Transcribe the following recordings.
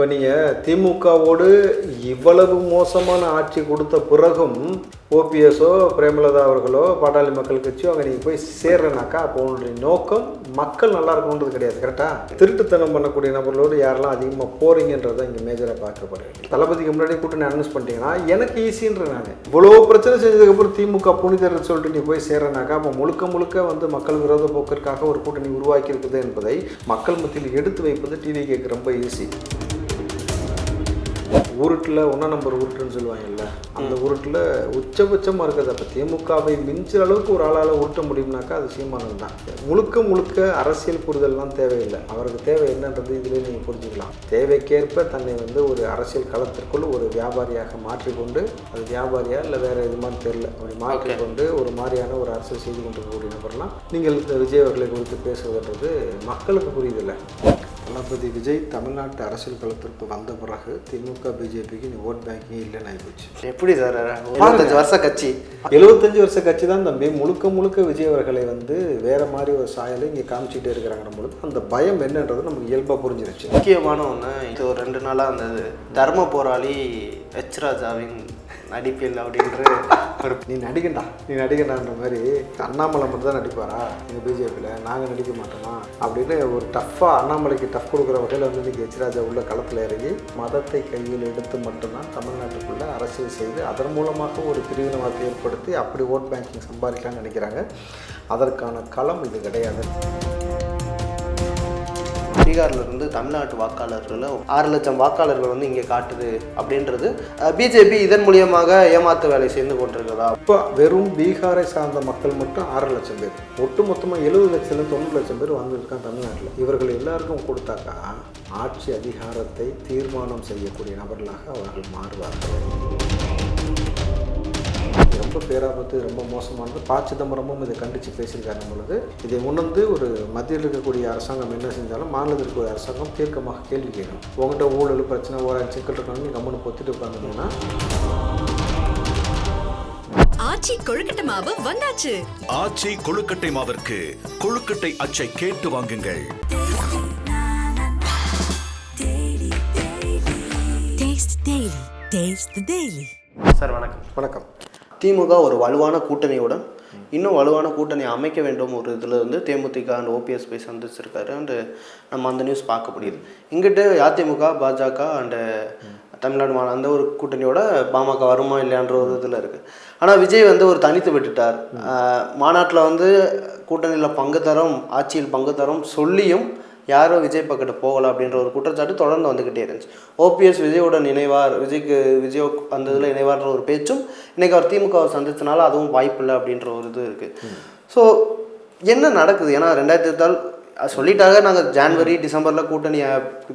இப்போ நீங்கள் திமுகவோடு இவ்வளவு மோசமான ஆட்சி கொடுத்த பிறகும் ஓபிஎஸோ பிரேமலதா அவர்களோ பாட்டாளி மக்கள் கட்சியோ அங்கே நீங்கள் போய் சேர்றனாக்கா அப்போ உங்களுடைய நோக்கம் மக்கள் நல்லா இருக்கணுன்றது கிடையாது கரெக்டாக திருட்டுத்தனம் பண்ணக்கூடிய நபர்களோடு யாரெல்லாம் அதிகமாக போகிறீங்கன்றதை இங்கே மேஜராக பார்க்கப்படுது தளபதிக்கு முன்னாடி கூட்டணி அனௌன்ஸ் பண்ணிட்டீங்கன்னா எனக்கு ஈஸின்ற நான். இவ்வளோ பிரச்சனை செஞ்சதுக்கப்புறம் திமுக புனிதர் சொல்லிட்டு நீ போய் சேர்றனாக்கா அப்போ முழுக்க முழுக்க வந்து மக்கள் விரோத போக்கிற்காக ஒரு கூட்டணி உருவாக்கி இருக்குது என்பதை மக்கள் மத்தியில் எடுத்து வைப்பது டிவி கேட்க ரொம்ப ஈஸி உருட்டில் ஒன்றா நம்பர் உருட்டுன்னு சொல்லுவாங்கல்ல அந்த உருட்டில் உச்சபட்சமாக இருக்குது அப்போ திமுகவை மிஞ்சுற அளவுக்கு ஒரு ஆளால் உருட்ட முடியும்னாக்கா அது சீமானது தான் முழுக்க முழுக்க அரசியல் புரிதல்லாம் தேவையில்லை. அவருக்கு தேவை என்னன்றது இதிலே நீங்கள் புரிஞ்சுக்கலாம். தேவைக்கேற்ப தன்னை வந்து ஒரு அரசியல் களத்திற்குள் ஒரு வியாபாரியாக மாற்றிக்கொண்டு அது வியாபாரியா இல்லை வேறு இது மாதிரி தெரில அப்படி மாற்றிக்கொண்டு ஒரு மாதிரியான ஒரு அரசியல் செய்து கொண்டிருக்கக்கூடிய நபர்லாம் நீங்கள் இந்த விஜய் அவர்களை குறித்து பேசுவதுன்றது மக்களுக்கு புரியுதில்லை தளபதி விஜய் தமிழ்நாட்டு அரசியல் களத்திற்கு வந்த பிறகு திமுக பிஜேபிக்கு நீ ஓட் பேங்கிங் இல்லைன்னு ஆகிப்போச்சு எப்படி சார்? இருபத்தஞ்சு வருஷ கட்சி. எழுபத்தஞ்சு வருஷ கட்சி தான் தம்பி. முழுக்க முழுக்க விஜய் அவர்களை வந்து வேற மாதிரி ஒரு சாயலை இங்கே காமிச்சிட்டே இருக்கிறாங்க பொழுது அந்த பயம் என்னன்றது நமக்கு இயல்பாக புரிஞ்சிருச்சு. முக்கியமான ஒன்று இது ஒரு ரெண்டு நாளாக அந்த தர்ம போராளி எச் ராஜாவின் நடிப்பில் அப்படின்ற ஒரு நீ நடிகண்டா நீ நடிகண்டான்ற மாதிரி அண்ணாமலை மட்டும் தான் நடிப்பாரா? எங்கள் பிஜேபியில் நாங்கள் நடிக்க மாட்டோமா? அப்படின்னு ஒரு டஃப்பாக அண்ணாமலைக்கு டஃப் கொடுக்குற வகையில் வந்து இன்றைக்கி எச்ராஜா உள்ள களத்தில் இறங்கி மதத்தை கையில் எடுத்து மட்டும்தான் தமிழ்நாட்டுக்குள்ளே அரசியல் செய்து அதன் மூலமாக ஒரு பிரிவினவாதத்தை ஏற்படுத்தி அப்படி ஓட் பேங்கிங் சம்பாதிக்கலாம்னு நினைக்கிறாங்க. அதற்கான களம் இது கிடையாது. பீகார்ல இருந்து தமிழ்நாட்டு வாக்காளர்கள் ஆறு லட்சம் வாக்காளர்கள் வந்து இங்கே காட்டுது அப்படின்றது பிஜேபி இதன் மூலியமாக ஏமாத்து வேலை செய்து கொண்டிருக்கிறதா? இப்போ வெறும் பீகாரை சார்ந்த மக்கள் மட்டும் ஆறு லட்சம் பேர் ஒட்டு மொத்தமாக எழுபது லட்சம் தொண்ணூறு லட்சம் பேர் வந்திருக்காங்க தமிழ்நாட்டில். இவர்கள் எல்லாருக்கும் கொடுத்தாக்கா ஆட்சி அதிகாரத்தை தீர்மானம் செய்யக்கூடிய நபர்களாக அவர்கள் மாறுவார்கள். ரொம்ப பேராபத்து ரொம்ப மோசமானது. ப சிதம்பரமும் இதை கண்டித்து பேசியிருக்காரு பொழுது இதை உணர்ந்து ஒரு மத்தியில் இருக்கக்கூடிய அரசாங்கம் என்ன செஞ்சாலும் மாநிலத்தில் இருக்கக்கூடிய அரசாங்கம் தீர்க்கமாக கேள்வி கேட்கணும் உங்கள்கிட்ட ஊழல் பிரச்சனை ஓராயிரம் சிக்கல் இருக்கணும் நீ கம்மனு பொத்திட்டு உட்காந்துங்கன்னா ஆச்சி கொழுக்கட்டை மாவு வந்தாச்சு. ஆச்சி கொழுக்கட்டை மாவிற்கு கொழுக்கட்டை அச்சை கேட்டு வாங்குங்கள். Taste the Daily. Taste the Daily. Sir வணக்கம். வணக்கம். திமுக ஒரு வலுவான கூட்டணியுடன் இன்னும் வலுவான கூட்டணி அமைக்க வேண்டும். ஒரு இதில் வந்து தேமுதிக அண்ட் ஓபிஎஸ் போய் சந்திச்சிருக்காரு. அண்டு நம்ம அந்த நியூஸ் பார்க்க முடியுது. இங்கிட்டு அதிமுக பாஜக அண்டு தமிழ்நாடு மாநில அந்த ஒரு கூட்டணியோட பாமக வருமா இல்லையான்ற ஒரு இதில் இருக்குது ஆனால் விஜய் வந்து ஒரு தனித்து விட்டுட்டார். மாநாட்டில் வந்து கூட்டணியில் பங்கு தரும் ஆட்சியில் பங்கு தரும் சொல்லியும் யாரும் விஜய் பக்கத்து போகலை அப்படின்ற ஒரு குற்றச்சாட்டு தொடர்ந்து வந்துக்கிட்டே இருந்துச்சு. ஓபிஎஸ் விஜயோட நினைவார் விஜய்க்கு விஜய் அந்த இதில் இணைவார்ன்ற ஒரு பேச்சும் இன்னைக்கு அவர் திமுகவை சந்திச்சனால அதுவும் வாய்ப்பில்லை அப்படின்ற ஒரு இது இருக்குது ஸோ என்ன நடக்குது? ஏன்னா ரெண்டாயிரத்தி இருபத்தால் சொல்லிட்டாங்க நாங்கள் ஜான்வரி டிசம்பரில் கூட்டணி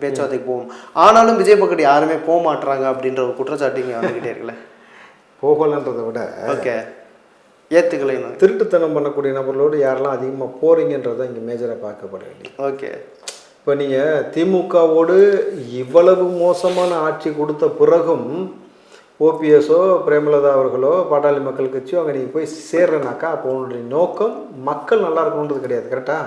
பேச்சுவார்த்தைக்கு போவோம். ஆனாலும் விஜய் பக்கத்து யாருமே போக மாட்றாங்க அப்படின்ற ஒரு குற்றச்சாட்டு இங்கே வந்துக்கிட்டே இருக்குல்ல? போகலன்றதை விட ஓகே. ஏற்றுக்கலைன்னு திருட்டுத்தனம் பண்ணக்கூடிய நபர்களோடு யாரெல்லாம் அதிகமாக போகிறீங்கன்றதை இங்கே மேஜராக பார்க்கப்பட வேண்டியது ஓகே. இப்போ நீங்கள் திமுகவோடு இவ்வளவு மோசமான ஆட்சி கொடுத்த பிறகும் ஓபிஎஸோ பிரேமலதா அவர்களோ பாட்டாளி மக்கள் கட்சியோ அங்கே நீங்கள் போய் சேர்றனாக்கா அப்போ உங்களுடைய நோக்கம் மக்கள் நல்லா இருக்கணுன்றது கிடையாது கரெக்டாக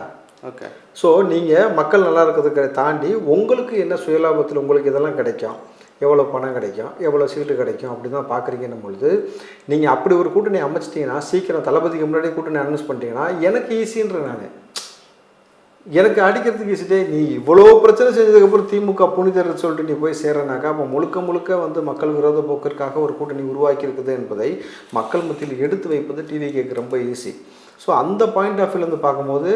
ஓகே ஸோ நீங்கள் மக்கள் நல்லா இருக்கிறதுக்கு தாண்டி உங்களுக்கு என்ன சுயலாபத்தில் உங்களுக்கு இதெல்லாம் கிடைக்கும்? எவ்வளோ பணம் கிடைக்கும்? எவ்வளோ சீட்டு கிடைக்கும்? அப்படி தான் பார்க்குறீங்கன்னும் பொழுது நீங்கள் அப்படி ஒரு கூட்டணி அமைச்சிட்டிங்கன்னா சீக்கிரம் தளபதிக்கு முன்னாடி கூட்டணி அனௌன்ஸ் பண்ணிட்டீங்கன்னா எனக்கு ஈஸின்ற நான். எனக்கு அடிக்கிறதுக்கு ஈஸிட்டே நீ இவ்வளோ பிரச்சனை செஞ்சதுக்கப்புறம் திமுக புனிதர் சொல்லிட்டு நீ போய் சேர்றனாக்கா அப்போ முழுக்க முழுக்க வந்து மக்கள் விரோத போக்கிற்காக ஒரு கூட்டணி உருவாக்கி இருக்குது என்பதை மக்கள் மத்தியில் எடுத்து வைப்பது டிவி கேட்க ரொம்ப ஈஸி ஸோ அந்த பாயிண்ட் ஆஃப் வியூலேருந்து பார்க்கும்போது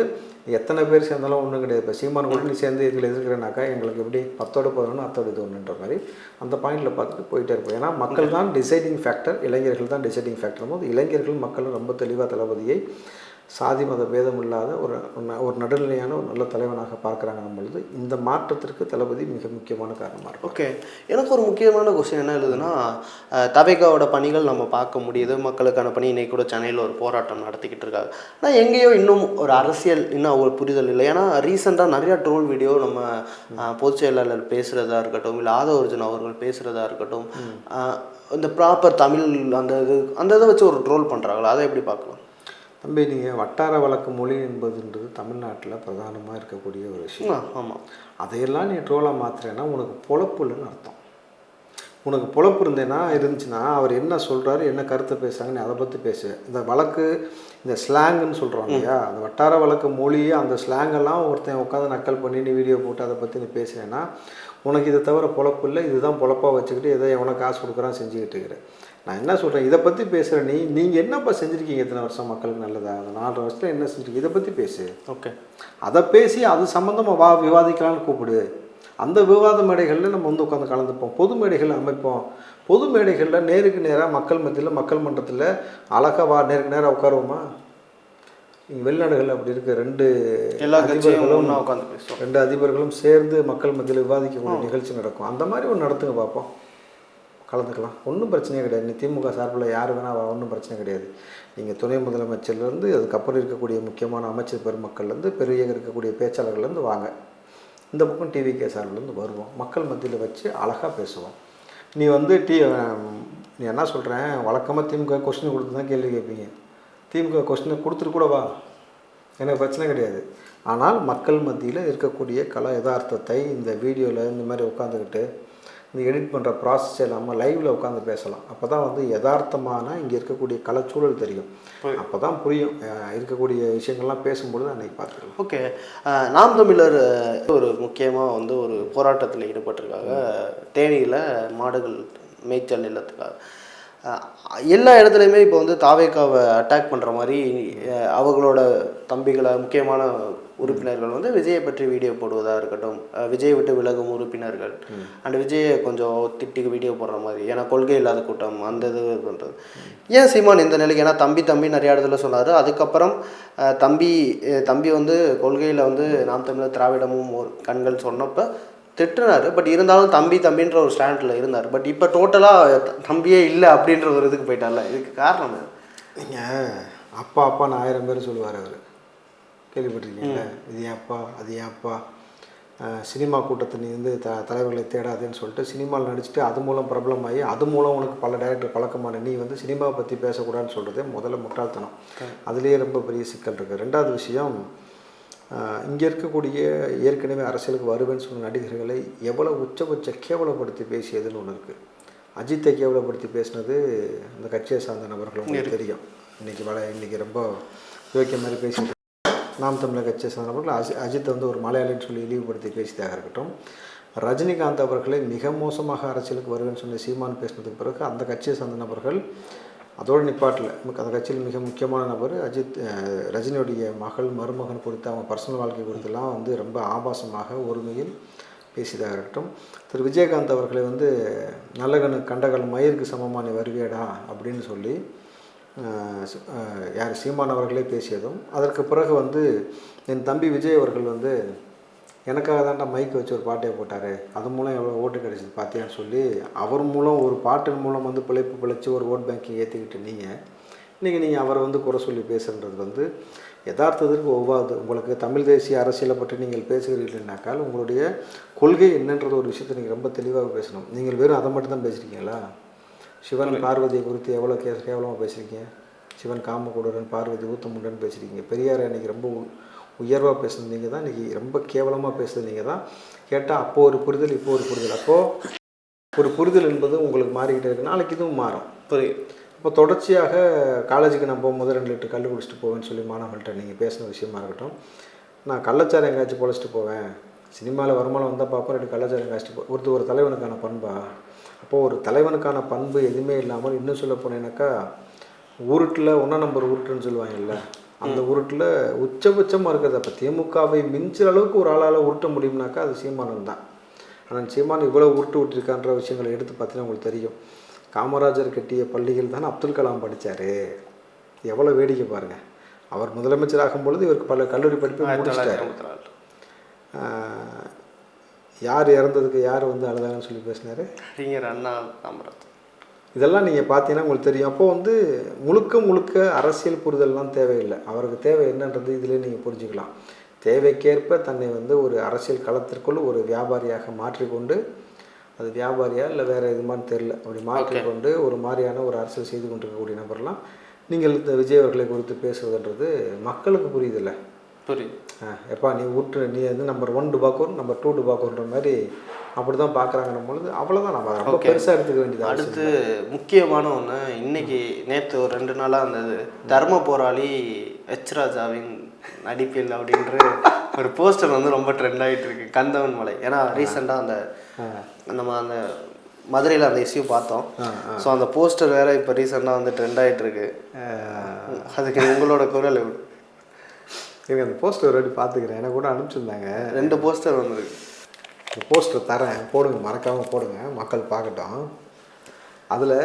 எத்தனை பேர் சேர்ந்தாலும் ஒன்றும் கிடையாது. இப்போ சீமான் கூட்டணி சேர்ந்து இதில் எதிர்க்கிறனாக்கா எங்களுக்கு எப்படி பத்தோடு பதினொன்று அத்தோடு இது ஒன்றுன்ற மாதிரி அந்த பாயிண்டில் பார்த்துட்டு போயிட்டே இருப்போம். ஏன்னா மக்கள் தான் டிசைடிங் ஃபேக்டர் இளைஞர்கள் தான் டிசைடிங் ஃபேக்டர் போது இளைஞர்கள் மக்கள் ரொம்ப தெளிவாக தளபதியை சாதி மத பேதம் இல்லாத ஒரு ஒரு நடுநிலையான ஒரு நல்ல தலைவனாக பார்க்குறாங்க பொழுது இந்த மாற்றத்திற்கு தளபதி மிக முக்கியமான காரணமாக இருக்கும் ஓகே. எனக்கு ஒரு முக்கியமான கொஸ்டின் என்ன எழுதுனா தவேகாவோட பணிகள் நம்ம பார்க்க முடியுது. மக்களுக்கான பணி இன்னைக்கு கூட சென்னையில் ஒரு போராட்டம் நடத்திக்கிட்டு இருக்காங்க. ஆனால் எங்கேயோ இன்னும் ஒரு அரசியல் இன்னும் ஒரு புரிதல் இல்லை. ஏன்னா ரீசெண்டாக நிறையா ட்ரோல் வீடியோ நம்ம பொதுச் செயலாளர் பேசுகிறதா இருக்கட்டும் இல்லை ஆதவர்ஜுன் அவர்கள் பேசுகிறதா இருக்கட்டும் இந்த ப்ராப்பர் தமிழ் அந்த இது அந்த இதை வச்சு ஒரு ட்ரோல் பண்ணுறாங்களா அதை எப்படி பார்க்கலாம்? தம்பி நீங்கள் வட்டார வழக்கு மொழி என்பதுன்றது தமிழ்நாட்டில் பிரதானமாக இருக்கக்கூடிய ஒரு விஷயம். ஆமாம் அதையெல்லாம் நீ ட்ரோலாக மாத்துறேன்னா உனக்கு பொழப்பு இல்லைன்னு அர்த்தம். உனக்கு பொழப்பு இருந்தேன்னா இருந்துச்சுன்னா அவர் என்ன சொல்கிறாரு என்ன கருத்தை பேசுகிறாங்க நீ அதை பற்றி பேசு. இந்த வழக்கு இந்த ஸ்லாங்குன்னு சொல்கிறோம் இல்லையா? அந்த வட்டார வழக்கு மொழி அந்த ஸ்லாங்கெல்லாம் ஒருத்தன் உட்காந்து நக்கல் பண்ணி நீ வீடியோ போட்டு அதை பற்றி நீ பேசுனேன்னா உனக்கு இதை தவிர பொழப்பு இல்லை இதுதான் பொழப்பாக வச்சுக்கிட்டு எதை எவனை காசு கொடுக்குறான் செஞ்சுக்கிட்டு இருக்கிற நான் என்ன சொல்கிறேன் இதை பற்றி பேசுகிற நீ நீங்கள் என்னப்பா செஞ்சுருக்கீங்க இத்தனை வருஷம் மக்களுக்கு நல்லதா? அந்த நாலு வருஷத்தில் என்ன செஞ்சுருக்கீங்க? இதை பற்றி பேசு. ஓகே. அதை பேசி அது சம்மந்தமாக வா விவாதிக்கலாம்னு கூப்பிடு. அந்த விவாத மேடைகளில் நம்ம வந்து உட்காந்து கலந்துப்போம். பொது மேடைகள் அமைப்போம். பொது மேடைகளில் நேருக்கு நேராக மக்கள் மத்தியில் மக்கள் மன்றத்தில் அழகா வா நேருக்கு நேராக உட்காருவோமா? வெளிநாடுகளில் அப்படி இருக்க. ரெண்டு எல்லா அதிபர்களும் உட்காந்து ரெண்டு அதிபர்களும் சேர்ந்து மக்கள் மத்தியில் விவாதிக்கக்கூடிய நிகழ்ச்சி நடக்கும். அந்த மாதிரி ஒன்று நடத்துங்க பார்ப்போம் கலந்துக்கலாம். ஒன்றும் பிரச்சனையே கிடையாது. நீ திமுக சார்பில் யார் வேணால் வா ஒன்றும் பிரச்சனை கிடையாது. நீங்கள் துணை முதலமைச்சர்லேருந்து அதுக்கப்புறம் இருக்கக்கூடிய முக்கியமான அமைச்சர் பெருமக்கள்லேருந்து பெரிய இருக்கக்கூடிய பேச்சாளர்கள்லேருந்து வாங்க. இந்த பக்கம் டிவிகே சார்பிலேருந்து வருவோம். மக்கள் மத்தியில் வச்சு அழகாக பேசுவோம். நீ வந்து டி நீ என்ன சொல்கிறேன் வழக்கமாக திமுக கொஸ்டின் கொடுத்து தான் கேள்வி கேட்பீங்க. திமுக கொஸ்டினை கொடுத்துட்டு கூட வா. எனக்கு பிரச்சனை கிடையாது. ஆனால் மக்கள் மத்தியில் இருக்கக்கூடிய கலா யதார்த்தத்தை இந்த வீடியோவில் இந்த மாதிரி உட்காந்துக்கிட்டு இந்த எடிட் பண்ணுற ப்ராசஸ் இல்லாமல் லைவில் உட்காந்து பேசலாம். அப்போ தான் வந்து யதார்த்தமான இங்கே இருக்கக்கூடிய கலைச்சூழல் தெரியும். அப்போ தான் புரியும். இருக்கக்கூடிய விஷயங்கள்லாம் பேசும்பொழுது அன்றைக்கி பார்த்துக்கலாம். ஓகே. நாம் தமிழர் ஒரு முக்கியமாக வந்து ஒரு போராட்டத்தில் ஈடுபட்டிருக்காங்க. தேனியில் மாடுகள் மேய்ச்சல் இல்லத்துக்காக அஹ், எல்லா இடத்துலையுமே இப்போ வந்து தாவேக்காவை அட்டாக் பண்ணுற மாதிரி அவங்களோட தம்பிகளை முக்கியமான உறுப்பினர்கள் வந்து விஜயை பற்றி வீடியோ போடுவதாக இருக்கட்டும் விஜயை விட்டு விலகும் உறுப்பினர்கள். அண்ட் விஜயை கொஞ்சம் திட்டி வீடியோ போடுற மாதிரி ஏன்னா கொள்கை இல்லாத கூட்டம் அந்த இது பண்ணுறது ஏன் சீமான் இந்த நிலைக்கு? ஏன்னா தம்பி தம்பி நிறைய இடத்துல சொன்னார். அதுக்கப்புறம் தம்பி தம்பி வந்து கொள்கையில் வந்து நாம் தமிழர் திராவிடமும் ஒரு கண்கள் சொன்னப்போ திட்டுனாரு பட் இருந்தாலும் தம்பி தம்பின்ற ஒரு ஸ்டாண்டில் இருந்தார். பட் இப்போ டோட்டலாக தம்பியே இல்லை அப்படின்ற ஒரு இதுக்கு போயிட்டார்ல. இதுக்கு காரணம்? நீங்கள் அப்பா அப்பான்னு ஆயிரம் பேர் சொல்லுவார் அவர். கேள்விப்பட்டிருக்கீங்களா? இது ஏன் அப்பா அது ஏன் அப்பா? சினிமா கூட்டத்தை நீ வந்து த தலைவர்களை தேடாதேன்னு சொல்லிட்டு சினிமாவில் நடிச்சுட்டு அது மூலம் பிரபலமாகி அது மூலம் உனக்கு பல டைரக்டர் பழக்கமான நீ வந்து சினிமாவை பற்றி பேசக்கூடாதுன்னு சொல்கிறதே முதல்ல முட்டாள்தனம். அதுலேயே ரொம்ப பெரிய சிக்கல் இருக்குது ரெண்டாவது விஷயம் இங்கே இருக்கக்கூடிய ஏற்கனவே அரசியலுக்கு வருவேன்னு சொன்ன நடிகர்களை எவ்வளோ உச்சபட்ச கேவலப்படுத்தி பேசியதுன்னு ஒன்று இருக்குது அஜித்தை கேவலப்படுத்தி பேசினது அந்த கட்சியை சார்ந்த நபர்கள் உங்களுக்கு தெரியும். இன்றைக்கி வள இன்றைக்கி ரொம்ப யோக்கிய மாதிரி பேசிட்டு நாம் தமிழர் கட்சியை சார்ந்த நபர்கள் அஜி அஜித்தை வந்து ஒரு மலையாளின்னு சொல்லி இழிவுபடுத்தி பேசியதாக இருக்கட்டும். ரஜினிகாந்த் அவர்களை மிக மோசமாக அரசியலுக்கு வருவேன்னு சொன்ன சீமான் பேசினதுக்கு பிறகு அந்த கட்சியை சார்ந்த நபர்கள் அதோடு நிப்பாட்டில். அந்த கட்சியில் மிக முக்கியமான நபர் அஜித் ரஜினியுடைய மகள் மருமகன் குறித்து அவங்க பர்சனல் வாழ்க்கை குறித்தெல்லாம் வந்து ரொம்ப ஆபாசமாக ஒருமையில் பேசியதாக இருக்கட்டும் திரு. விஜயகாந்த் அவர்களை வந்து நல்லகனு கண்டகல் மயிருக்கு சமமான நீ வருவியடா அப்படின்னு சொல்லி யார் சீமான் அவர்களே பேசியதும் அதற்கு பிறகு வந்து என் தம்பி விஜய் அவர்கள் வந்து எனக்காக தான்டா மைக் வச்சு ஒரு பாட்டே போட்டார். அது மூலம் எவ்வளோ ஓட்டு கிடைச்சிது பார்த்தியான்னு சொல்லி அவர் மூலம் ஒரு பாட்டின் மூலம் வந்து பிழைப்பு பிழைச்சி ஒரு ஓட் பேங்கிங் ஏற்றிக்கிட்டு நீங்கள் இன்றைக்கி நீங்கள் அவரை வந்து குறை சொல்லி பேசுன்றது வந்து யதார்த்தத்திற்கு ஒவ்வாது. உங்களுக்கு தமிழ் தேசிய அரசியலை பற்றி நீங்கள் பேசுகிறீர்கள்னாக்கால் உங்களுடைய கொள்கை என்னன்றது ஒரு விஷயத்தை நீங்கள் ரொம்ப தெளிவாக பேசணும். நீங்கள் வெறும் அதை மட்டும் தான் பேசுகிறீங்களா சிவன் பார்வதியை குறித்து எவ்வளோ கே கேவலமாக பேசுகிறீங்க சிவன் காமக்கூடரன் பார்வதி ஊத்தமுண்டன் பேசுகிறீங்க பெரியார் அன்றைக்கி ரொம்ப உயர்வாக பேசுனது நீங்கள் தான் இன்றைக்கி ரொம்ப கேவலமாக பேசுனது நீங்கள் தான். கேட்டால் அப்போது ஒரு புரிதல் இப்போ ஒரு புரிதல். அப்போது ஒரு புரிதல் என்பது உங்களுக்கு மாறிக்கிட்டே இருக்கு. நாளைக்கு இதுவும் மாறும். புரியுது? இப்போ தொடர்ச்சியாக காலேஜுக்கு நான் போகும்போது ரெண்டு லிட்டர் கல் குடிச்சிட்டு போவேன்னு சொல்லி மாணவர்கள்ட்ட நீங்கள் பேசின விஷயமா இருக்கட்டும். நான் கள்ளச்சாரம் எங்கேயாச்சும் பொழைச்சிட்டு போவேன். சினிமாவில் வருமானம் வந்தால் பார்ப்போம் ரெண்டு கள்ளச்சாரம் காய்ச்சிட்டு போ ஒருத்தர் ஒரு தலைவனுக்கான பண்பா? அப்போது ஒரு தலைவனுக்கான பண்பு எதுவுமே இல்லாமல் இன்னும் சொல்ல போனேன்னாக்கா உருட்டில் ஒன்றா நம்பர் உருட்டுன்னு சொல்லுவாங்கல்ல. அந்த உருட்டில் உச்சபட்சமாக இருக்கிறது அப்போ திமுகவை மிஞ்சுற அளவுக்கு ஒரு ஆளால் உருட்ட முடியும்னாக்கா அது சீமானன் தான். ஆனால் சீமான் இவ்வளோ உருட்டு விட்டுருக்கான்ற விஷயங்களை எடுத்து பார்த்தீங்கன்னா உங்களுக்கு தெரியும். காமராஜர் கட்டிய பள்ளிகள் தான் அப்துல் கலாம் படித்தார் எவ்வளோ வேடிக்கை பாருங்கள் அவர் முதலமைச்சர் ஆகும் பொழுது இவருக்கு பல கல்லூரி படிப்பை முடிச்சிட்டாரு. யார் இறந்ததுக்கு யார் வந்து அழுதாங்கன்னு சொல்லி பேசினார்? அறிஞர் அண்ணா காமராஜ். இதெல்லாம் நீங்கள் பார்த்தீங்கன்னா உங்களுக்கு தெரியும். அப்போ வந்து முழுக்க முழுக்க அரசியல் புரிதல்லாம் தேவையில்லை. அவருக்கு தேவை என்னன்றது இதிலே நீங்கள் புரிஞ்சுக்கலாம். தேவைக்கேற்ப தன்னை வந்து ஒரு அரசியல் களத்திற்குள் ஒரு வியாபாரியாக மாற்றிக்கொண்டு அது வியாபாரியா இல்லை வேறு எதுமான்னு தெரில அப்படி மாற்றிக்கொண்டு ஒரு மாதிரியான ஒரு அரசியல் செய்து கொண்டிருக்கக்கூடிய நபர்லாம் நீங்கள் இந்த விஜய் அவர்களை குறித்து பேசுவதுன்றது மக்களுக்கு புரியுதில்ல. புரியுது. ஆ, எப்பா நீ விட்டு நீ வந்து நம்பர் ஒன் டுபாக்கூர் நம்பர் டூ டுபாக்கூர்ன்ற மாதிரி அப்படி தான் பார்க்குறாங்கன்னும் பொழுது அவ்வளோதான் நம்ம ரொம்ப. பெருசாக எடுத்துக்க வேண்டியது அடுத்து முக்கியமான ஒன்று இன்னைக்கு நேற்று ஒரு ரெண்டு நாளாக இருந்தது தர்ம போராளி எச் ராஜாவின் நடிப்பில் அப்படின்ற ஒரு போஸ்டர் வந்து ரொம்ப ட்ரெண்ட் ஆகிட்டு இருக்கு கந்தவன் மலை. ஏன்னா ரீசெண்டாக அந்த நம்ம அந்த மதுரையில் அந்த இஷ்யூ பார்த்தோம். ஸோ அந்த போஸ்டர் வேற இப்போ ரீசெண்டாக வந்து ட்ரெண்ட் ஆகிட்டு இருக்கு. அதுக்கு உங்களோட குரல்? எனக்கு அந்த போஸ்டர் ஒரு வாட்டி பார்த்துக்கிறேன். எனக்கு கூட அனுப்பிச்சிருந்தாங்க. ரெண்டு போஸ்டர் வந்திருக்கு. போஸ்டர் தரேன் போடுங்க மறக்காமல் போடுங்க மக்கள் பார்க்கட்டும். அதில்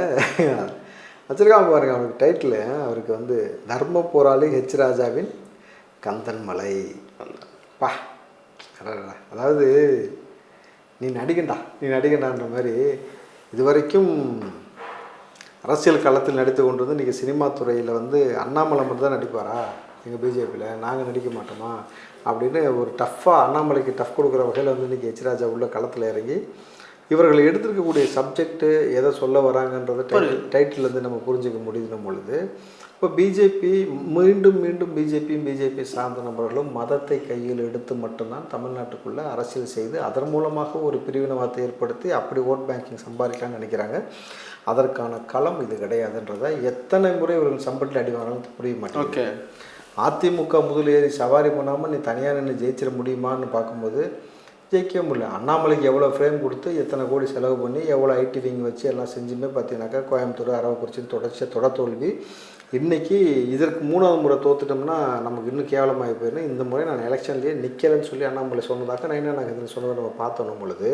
வச்சிருக்காம பாருங்க அவருக்கு டைட்டில் அவருக்கு வந்து தர்ம போராளி ஹெச் ராஜாவின் கந்தன்மலை பா அதாவது நீ நடிகண்டா நீ நடிகண்டான்ற மாதிரி இதுவரைக்கும் அரசியல் களத்தில் நடித்து கொண்டு வந்து இன்றைக்கி சினிமா துறையில் வந்து அண்ணாமலை மட்டும் தான் நடிப்பாரா எங்கள் பிஜேபியில் நாங்கள் நடிக்க மாட்டோமா? அப்படின்னு ஒரு டஃப்பாக அண்ணாமலைக்கு டஃப் கொடுக்குற வகையில் வந்து இன்றைக்கி எச் ராஜா உள்ள களத்தில் இறங்கி இவர்கள் எடுத்திருக்கக்கூடிய சப்ஜெக்ட்டு எதை சொல்ல வராங்கன்றத டைட்டில் டைட்டிலேருந்து நம்ம புரிஞ்சுக்க முடியுதுன்னும் பொழுது இப்போ பிஜேபி மீண்டும் மீண்டும் பிஜேபியும் பிஜேபி சார்ந்த நபர்களும் மதத்தை கையில் எடுத்து மட்டும்தான் தமிழ்நாட்டுக்குள்ளே அரசியல் செய்து அதன் மூலமாக ஒரு பிரிவினவாதத்தை ஏற்படுத்தி அப்படி ஓட் பேங்கிங் சம்பாதிக்கலாம்னு நினைக்கிறாங்க. அதற்கான களம் இது கிடையாதுன்றதை எத்தனை முறை இவர்கள் சம்பளத்தில் அடி வாங்கினாலும் புரிய மாட்டேங்குது. ஓகே அதிமுக முதல் ஏறி சவாரி பண்ணாமல் நீ தனியாக நின்று ஜெயிச்சிட முடியுமான்னு பார்க்கும்போது ஜெயிக்கவே முடியல. அண்ணாமலைக்கு எவ்வளோ ஃப்ரேம் கொடுத்து எத்தனை கோடி செலவு பண்ணி எவ்வளோ ஐடி விங் வச்சு எல்லாம் செஞ்சுமே பார்த்தீங்கன்னாக்கா கோயம்புத்தூர் அரவக்குறிச்சின்னு தொடர்ச்சியாக தொட தோல்வி. இன்றைக்கி இதற்கு மூணாவது முறை தோத்துட்டோம்னா நமக்கு இன்னும் கேவலமாகி போயிடும். இந்த முறை நான் எலெக்ஷன்லேயே நிற்கலைன்னு சொல்லி அண்ணாமலை சொன்னதாக நான் என்ன நாங்கள் இதில் சொன்னதை நம்ம பார்த்தோம் பொழுது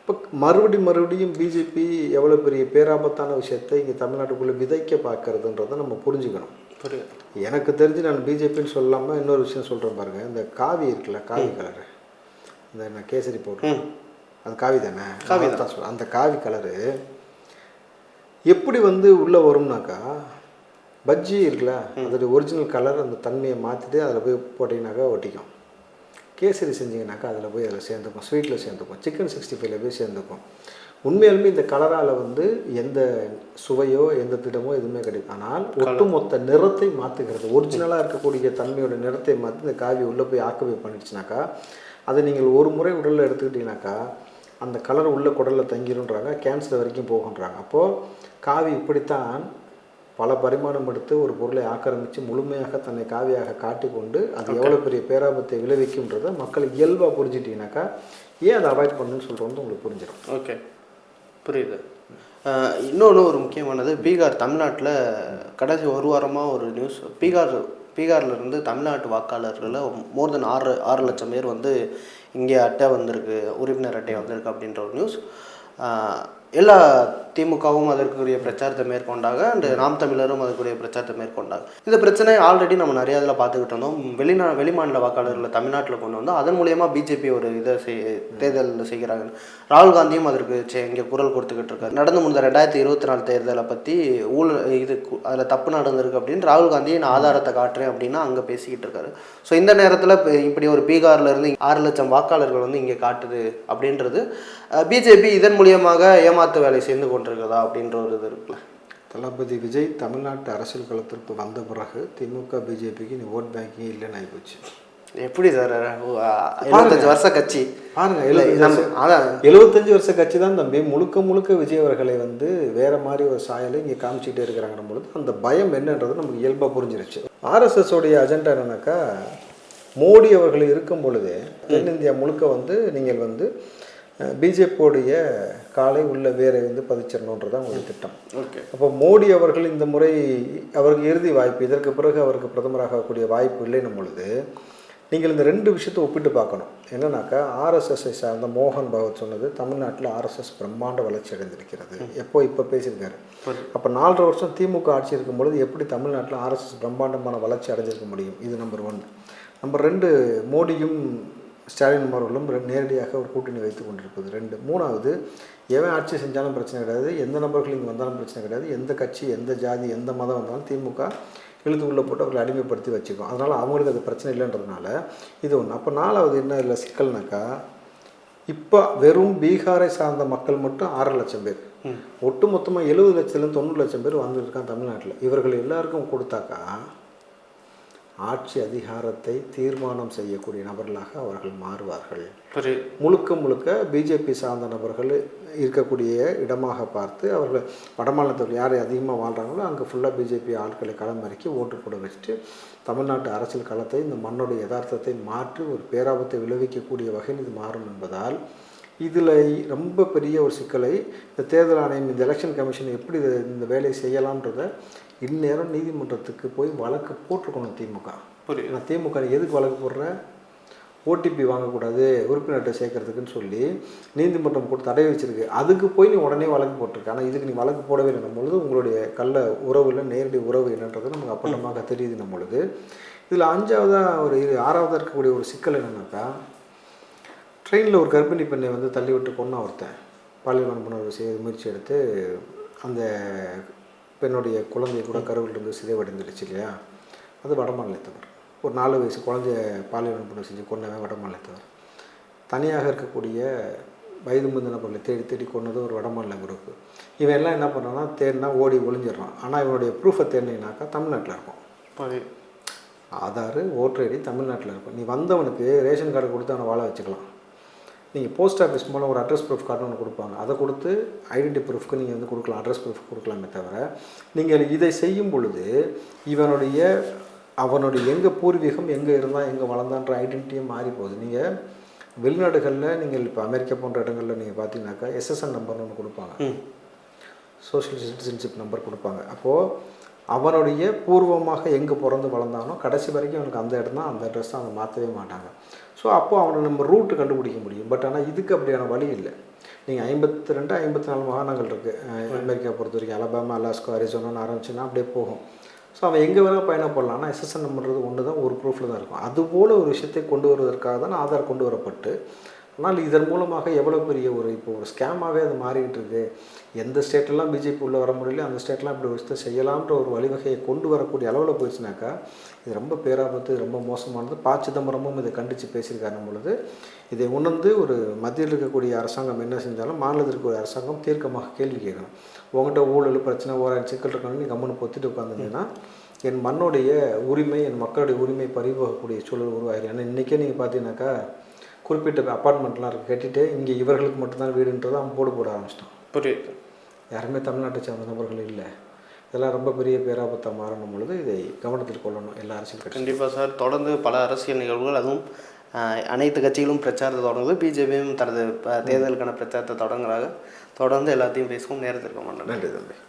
இப்போ மறுபடி மறுபடியும் பிஜேபி எவ்வளோ பெரிய பேராபத்தான விஷயத்தை இங்கே தமிழ்நாட்டுக்குள்ளே விதைக்க பார்க்கறதுன்றதை நம்ம புரிஞ்சுக்கணும். புரியுது. எனக்கு தெரிஞ்சு நான் பிஜேபின்னு சொல்லாமல் இன்னொரு விஷயம் சொல்கிறேன் பாருங்க. இந்த காவி இருக்குல்ல காவி கலரு இந்த என்ன கேசரி போட்டு அது காவி தானே? காவி தான். சொல்றேன். அந்த காவி கலரு எப்படி வந்து உள்ளே வரும்னாக்கா பஜ்ஜி இருக்குல்ல அதோட ஒரிஜினல் கலர் அந்த தன்மையை மாற்றிட்டு அதில் போய் போட்டிங்கனாக்கா ஒட்டிக்கும். கேசரி செஞ்சீங்கன்னாக்கா அதில் போய் அதில் சேர்ந்துக்கும் ஸ்வீட்டில் சேர்ந்துக்கும் சிக்கன் சிக்ஸ்டி ஃபைவ்ல போய் சேர்ந்துக்கும். உண்மையாலுமே இந்த கலரால் வந்து எந்த சுவையோ எந்த திடமோ எதுவுமே கிடையாது. ஆனால் ஒட்டுமொத்த நிறத்தை மாற்றுகிறது ஒரிஜினலாக இருக்கக்கூடிய தன்மையோட நிறத்தை மாற்றி இந்த காவி உள்ளே போய் ஆக்குபை பண்ணிடுச்சுனாக்கா அதை நீங்கள் ஒரு முறை உடலில் எடுத்துக்கிட்டீங்கனாக்கா அந்த கலர் உள்ள குடலில் தங்கிருன்றாங்க கேன்சர் வரைக்கும் போகுன்றாங்க அப்போது காவி இப்படித்தான் பல பரிமாணம் எடுத்து ஒரு பொருளை ஆக்கிரமித்து முழுமையாக தன்னை காவியாக காட்டிக்கொண்டு அது எவ்வளோ பெரிய பேராபத்தை விளைவிக்கும்ன்றதை மக்கள் இயல்பாக புரிஞ்சிட்டிங்கனாக்கா ஏன் அதை அவாய்ட் பண்ணணும்னு சொல்கிறது உங்களுக்கு புரிஞ்சிடும். ஓகே புரியுது. இன்னொன்று ஒரு முக்கியமானது பீகார் தமிழ்நாட்டில் கடைசி ஒரு வாரமாக ஒரு நியூஸ் பீகார் பீகார்லேருந்து தமிழ்நாட்டு வாக்காளர்களில் மோர் தென் ஆறு ஆறு லட்சம் பேர் வந்து இங்கே அட்டை வந்திருக்கு உறுப்பினர் அட்டை வந்திருக்கு அப்படின்ற ஒரு நியூஸ் எல்லா திமுகவும் அதற்குரிய பிரச்சாரத்தை மேற்கொண்டாங்க. அண்ட் நாம் தமிழரும் அதற்குரிய பிரச்சாரத்தை மேற்கொண்டாங்க. இந்த பிரச்சனை ஆல்ரெடி நம்ம நிறைய இதில் பார்த்துக்கிட்டு இருந்தோம். வெளிநா வெளிமாநில வாக்காளர்களை தமிழ்நாட்டில் கொண்டு வந்தோம் அதன் மூலயமா பிஜேபி ஒரு இதை செய் தேர்தலில் செய்கிறாங்க. ராகுல் காந்தியும் அதற்கு செ- இங்கே குரல் கொடுத்துக்கிட்டு இருக்காரு. நடந்து முடிந்த ரெண்டாயிரத்தி இருபத்தி நாலு தேர்தலை பற்றி ஊழல் இது அதில் தப்பு நடந்திருக்கு அப்படின்னு ராகுல் காந்தியை நான் ஆதாரத்தை காட்டுறேன் அப்படின்னா அங்கே பேசிக்கிட்டு இருக்காரு. ஸோ இந்த நேரத்தில் இப்படி ஒரு பீகாரில் இருந்து ஆறு லட்சம் வாக்காளர்கள் வந்து இங்கே காட்டுது அப்படின்றது பிஜேபி இதன் மூலியமாக ஏமாத்து வேலை செய்து கொண்டிருக்கிறதா அப்படின்ற ஒரு இது இருக்குல்ல. தளபதி விஜய் தமிழ்நாட்டு அரசியல் களத்திற்கு வந்த பிறகு திமுக பிஜேபிக்கு நீ ஓட் பேங்கிங் இல்லைன்னு ஆகிப்போச்சு எப்படி சார்? எழுபத்தஞ்சு வருஷ கட்சி. பாருங்க அதான். எழுபத்தஞ்சு வருஷ கட்சி தான் தம்பி. முழுக்க முழுக்க விஜய் அவர்களை வந்து வேற மாதிரி ஒரு சாயலை இங்கே காமிச்சிட்டே இருக்கிறாங்க பொழுது அந்த பயம் என்னன்றது நமக்கு இயல்பாக புரிஞ்சிருச்சு. ஆர்எஸ்எஸ் உடைய அஜெண்டா என்னன்னாக்கா மோடி அவர்கள் இருக்கும் பொழுதே தென்னிந்தியா முழுக்க வந்து நீங்கள் வந்து பிஜேபியோடைய காலை உள்ள வேரை வந்து பதிச்சிடணுன்றது தான் உங்களுடைய திட்டம். ஓகே. அப்போ மோடி அவர்கள் இந்த முறை அவருக்கு இறுதி வாய்ப்பு இதற்கு பிறகு அவருக்கு பிரதமராக ஆகக்கூடிய வாய்ப்பு இல்லைன்னும் பொழுது நீங்கள் இந்த ரெண்டு விஷயத்தை ஒப்பிட்டு பார்க்கணும். என்னன்னாக்கா ஆர்எஸ்எஸ்ஐ சார்ந்த மோகன் பகவத் சொன்னது தமிழ்நாட்டில் ஆர்எஸ்எஸ் பிரம்மாண்ட வளர்ச்சி அடைந்திருக்கிறது. எப்போ இப்போ பேசியிருக்காரு. அப்போ நாலரை வருஷம் திமுக ஆட்சி இருக்கும் பொழுது எப்படி தமிழ்நாட்டில் ஆர்எஸ்எஸ் பிரம்மாண்டமான வளர்ச்சி அடைஞ்சிருக்க முடியும்? இது நம்பர் ஒன் நம்பர் ரெண்டு மோடியும் ஸ்டாலின் அவர்களும் நேரடியாக ஒரு கூட்டணி வைத்து கொண்டிருப்பது ரெண்டு. மூணாவது எவன் ஆட்சி செஞ்சாலும் பிரச்சனை கிடையாது எந்த நபர்கள் இங்கே வந்தாலும் பிரச்சனை கிடையாது எந்த கட்சி எந்த ஜாதி எந்த மதம் வந்தாலும் திமுக இழுத்து உள்ளே போட்டு அவர்களை அடிமைப்படுத்தி வச்சுக்கும் அதனால் அவங்களுக்கு அது பிரச்சனை இல்லைன்றதுனால இது ஒன்று அப்போ நாலாவது என்ன இதில் சிக்கல்னாக்கா இப்போ வெறும் பீகாரை சார்ந்த மக்கள் மட்டும் ஆறு லட்சம் பேர். ஒட்டு மொத்தமாக எழுபது லட்சத்துலேருந்து தொண்ணூறு லட்சம் பேர் வந்துருக்கான் தமிழ்நாட்டில். இவர்கள் எல்லாருக்கும் கொடுத்தாக்கா ஆட்சி அதிகாரத்தை தீர்மானம் செய்யக்கூடிய நபர்களாக அவர்கள் மாறுவார்கள். முழுக்க முழுக்க பிஜேபி சார்ந்த நபர்கள் இருக்கக்கூடிய இடமாக பார்த்து அவர்கள் வடமாநிலத்தில் யார் அதிகமாக வாழ்கிறாங்களோ அங்கே ஃபுல்லாக பிஜேபி ஆட்களை களமிறக்கி ஓட்டு போட வச்சுட்டு தமிழ்நாட்டு அரசியல் களத்தை இந்த மண்ணோட யதார்த்தத்தை மாற்றி ஒரு பேராபத்தை விளைவிக்கக்கூடிய வகையில் இது மாறும் என்பதால் இதில் ரொம்ப பெரிய ஒரு சிக்கலை இந்த தேர்தல் ஆணையம் இந்த எலெக்ஷன் கமிஷன் எப்படி இந்த வேலையை செய்யலாம்ன்றத இந்நேரம் நீதிமன்றத்துக்கு போய் வழக்கு போட்டிருக்கணும் திமுக. புரியுது. நான் திமுக எதுக்கு வழக்கு போடுற? ஓடிபி வாங்கக்கூடாது உறுப்பினர்கிட்ட சேர்க்கறதுக்குன்னு சொல்லி நீதிமன்றம் போட்டு தடை வச்சிருக்கு. அதுக்கு போய் நீ உடனே வழக்கு போட்டிருக்க. ஆனால் இதுக்கு நீ வழக்கு போடவே இல்லை பொழுது உங்களுடைய கள்ள உறவில் நேரடி உறவு என்னன்றது நமக்கு அப்பட்டமாக தெரியுது நம்ம பொழுது. இதில் அஞ்சாவதாக ஒரு இரு ஆறாவதாக இருக்கக்கூடிய ஒரு சிக்கல் என்னன்னாக்கா ட்ரெயினில் ஒரு கர்ப்பிணி பெண்ணை வந்து தள்ளி விட்டு கொண்டு ஒருத்தன் பாலியல் வன்புணர்வு செய்ய முயற்சி எடுத்து அந்த பெண்ணுடைய குழந்தை கூட கருவிலிருந்து சிதைவடைந்துடுச்சு இல்லையா? அது வடமாநிலத்தவர். ஒரு நாலு வயசு குழந்தைய பாலியல் வன்புணர்வு செஞ்சு கொண்டவன் வடமாநிலத்தவர். தனியாக இருக்கக்கூடிய வயது முந்தின பொருளை தேடி தேடி கொண்டது ஒரு வடமாநில குரூப்பு. இவன் எல்லாம் என்ன பண்ணுறான்னா தேடினா ஓடி ஒளிஞ்சிடுறான். ஆனால் இவனுடைய ப்ரூஃபை தேடினாக்கா தமிழ்நாட்டில் இருக்கும். ஆதார் ஓட்டர் ஐடி தமிழ்நாட்டில் இருக்கும். நீ வந்தவனுக்கு ரேஷன் கார்டு கொடுத்து அவனை வாழ வச்சுக்கலாம். நீங்கள் போஸ்ட் ஆஃபீஸ் மூலம் ஒரு அட்ரஸ் ப்ரூஃப் கார்டு ஒன்று கொடுப்பாங்க. அதை கொடுத்து ஐடென்டி ப்ரூஃப்க்கு நீங்கள் வந்து கொடுக்கலாம். அட்ரஸ் ப்ரூஃப் கொடுக்கலாமே தவிர நீங்கள் இதை செய்யும் பொழுது இவனுடைய அவனுடைய எங்கே பூர்வீகம் எங்கே இருந்தால் எங்கே வளர்ந்தான்ற ஐடென்டிட்டியும் மாறி போகுது. நீங்கள் வெளிநாடுகளில் நீங்கள் இப்போ அமெரிக்கா போன்ற இடங்களில் நீங்கள் பார்த்தீங்கன்னாக்கா எஸ்எஸ்என் நம்பர்னு ஒன்று கொடுப்பாங்க. சோஷியல் சிட்டிசன்ஷிப் நம்பர் கொடுப்பாங்க. அப்போது அவனுடைய பூர்வமாக எங்கே பிறந்து வளர்ந்தானோ கடைசி வரைக்கும் அவனுக்கு அந்த இடம் தான் அந்த அட்ரஸ் தான் அதை மாற்றவே மாட்டாங்க. ஸோ அப்போது அவனை நம்ம ரூட்டு கண்டுபிடிக்க முடியும். பட் ஆனால் இதுக்கு அப்படியான வழி இல்லை. நீங்கள் ஐம்பத்தி ரெண்டு ஐம்பத்தி நாலு மாகாணங்கள் இருக்குது அமெரிக்கா பொறுத்த வரைக்கும் அலபாமா அலாஸ்கோ அரிசோனான்னு ஆரம்பிச்சுன்னா அப்படியே போகும். ஸோ அவன் எங்கே வேணால் பயணம் ஆனால் எஸ்எஸ்என் நம்பர்றது ஒன்று தான் ஒரு ப்ரூஃபில் தான் இருக்கும். அதுபோல் ஒரு விஷயத்தை கொண்டு வருவதற்காக தான் ஆதார் கொண்டு வரப்பட்டு ஆனால் இதன் மூலமாக எவ்வளோ பெரிய ஒரு இப்போ ஒரு ஸ்கேமாகவே அது மாறிக்கிட்டு இருக்கு எந்த ஸ்டேட்லாம் பிஜேபி உள்ளே வர முடியல அந்த ஸ்டேட்லாம் இப்படி விஷயத்தை செய்யலாம்ன்ற ஒரு வழிவகையை கொண்டு வரக்கூடிய அளவில் போயிடுச்சுனாக்கா இது ரொம்ப பேராபத்து ரொம்ப மோசமானது. ப. சிதம்பரமும் இதை கண்டித்து பேசியிருக்காரு பொழுது இதை உணர்ந்து ஒரு மத்தியில் இருக்கக்கூடிய அரசாங்கம் என்ன செஞ்சாலும் மாநிலத்தில் இருக்கக்கூடிய அரசாங்கம் தீர்க்கமாக கேள்வி கேட்கணும். உங்கள்கிட்ட ஊழல் பிரச்சனை ஓராயிரம் சிக்கல் இருக்கணும்னு நீ கம்முன்னு பொத்திட்டு உட்காந்துருந்தீங்கன்னா என் மண்ணுடைய உரிமை என் மக்களுடைய உரிமை பறிபோகக்கூடிய சூழல் உருவாயிரும் ஏன்னா இன்றைக்கே நீங்கள் பார்த்தீங்கன்னாக்கா குறிப்பிட்ட அப்பார்ட்மெண்ட்லாம் இருக்குது கட்டிட்டு இங்கே இவர்களுக்கு மட்டும்தான் வீடுன்றதை அவன் போடு போட ஆரம்பிச்சிட்டான். புரியுது. யாருமே தமிழ்நாட்டை சேர்ந்த நபர்கள் இல்லை. இதெல்லாம் ரொம்ப பெரிய பேராபத்தாக மாறணும் பொழுது இதை கவனத்தில் கொள்ளணும் எல்லா அரசியல் கட்சி கண்டிப்பாக சார். தொடர்ந்து பல அரசியல் நிகழ்வுகள் அதுவும் அனைத்து கட்சிகளும் பிரச்சாரத்தை தொடங்குது. பிஜேபியும் தனது தேர்தலுக்கான பிரச்சாரத்தை தொடங்குறாங்க. தொடர்ந்து எல்லாத்தையும் பேசுவோம். நேரத்திற்கு மன்னன் நன்றி தம்பி.